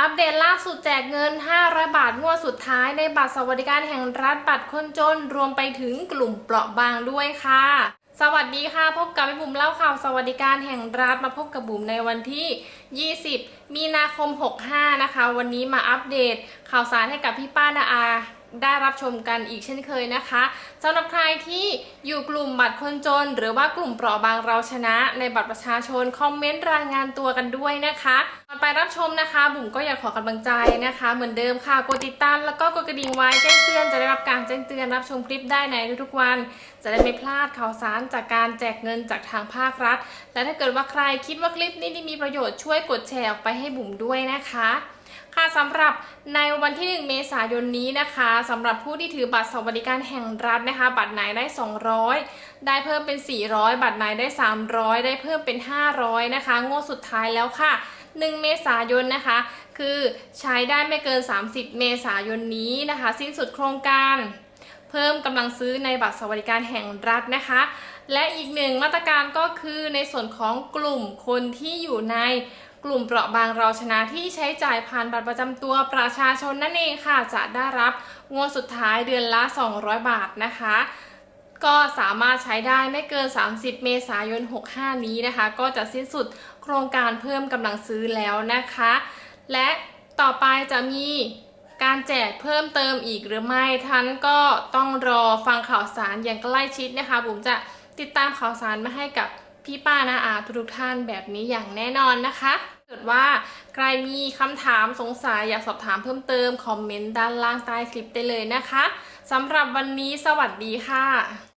อัปเดตล่าสุดแจกเงิน 500 บาทงวดสุดท้ายในบัตรสวัสดิการแห่งรัฐบัตรคนจน รวมไปถึงกลุ่มเปราะบางด้วยค่ะ สวัสดีค่ะ พบกับพี่บุ๋มเล่าข่าวสวัสดิการแห่งรัฐมาพบกับบุ๋มในวันที่ 20 มีนาคม 65 นะคะ วันนี้มาอัปเดตข่าวสารให้กับพี่ป้านาอา ได้รับชมกันอีกเช่นเคยนะคะสำหรับใครที่อยู่กลุ่มบัตรคนจน หรือว่ากลุ่มเปราะบางเราชนะ ในบัตรประชาชนคอมเมนต์รายงานตัวกันด้วยนะคะก่อนไปรับชมนะคะบุ๋มก็อยากขอกำลังใจนะคะ เหมือนเดิมค่ะกดติดตามแล้วก็กดกระดิ่งไว้แจ้งเตือนจะได้รับการแจ้งเตือนรับชมคลิปได้ในทุกๆวัน จะได้ไม่พลาดข่าวสารจากการแจกเงินจากทางภาครัฐ และถ้าเกิดว่าใครคิดว่าคลิปนี้มีประโยชน์ช่วยกดแชร์ออกไปให้บุ๋มด้วยนะคะ ค่ะสำหรับในวันที่ 1 เมษายนนี้นะคะสำหรับผู้ที่ถือบัตรสวัสดิการแห่งรัฐนะคะ บัตรไหนได้ 200 ได้เพิ่มเป็น 400 บัตรไหนได้ 300 ได้เพิ่มเป็น 500 นะคะ งวดสุดท้ายแล้วค่ะ 1 เมษายนนะคะ คือใช้ได้ไม่เกิน 30 เมษายนนี้นะคะ สิ้นสุดโครงการเพิ่มกำลังซื้อในบัตรสวัสดิการแห่งรัฐนะคะ และอีกหนึ่งมาตรการก็คือในส่วนของกลุ่มคนที่อยู่ใน กลุ่มเปราะบางเราชนะที่ใช้จ่ายผ่านบัตรประจำตัวประชาชนนั่นเองค่ะ จะได้รับงวดสุดท้ายเดือนละ 200 บาทนะคะ ก็สามารถใช้ได้ไม่เกิน 30 เมษายน 65 นี้นะคะ ก็จะสิ้นสุดโครงการเพิ่มกำลังซื้อแล้วนะคะ และต่อไปจะมีการแจกเพิ่มเติมอีกหรือไม่ท่านก็ต้องรอฟังข่าวสารอย่างใกล้ชิดนะคะผมจะติดตามข่าวสารมาให้กับ พี่ป้านะอาทุกท่านแบบนี้อย่างแน่นอนนะคะเกิดว่าใครมีคำถามสงสัยอยากสอบถามเพิ่มเติม คอมเมนต์ด้านล่างใต้คลิปได้เลยนะคะสำหรับวันนี้สวัสดีค่ะ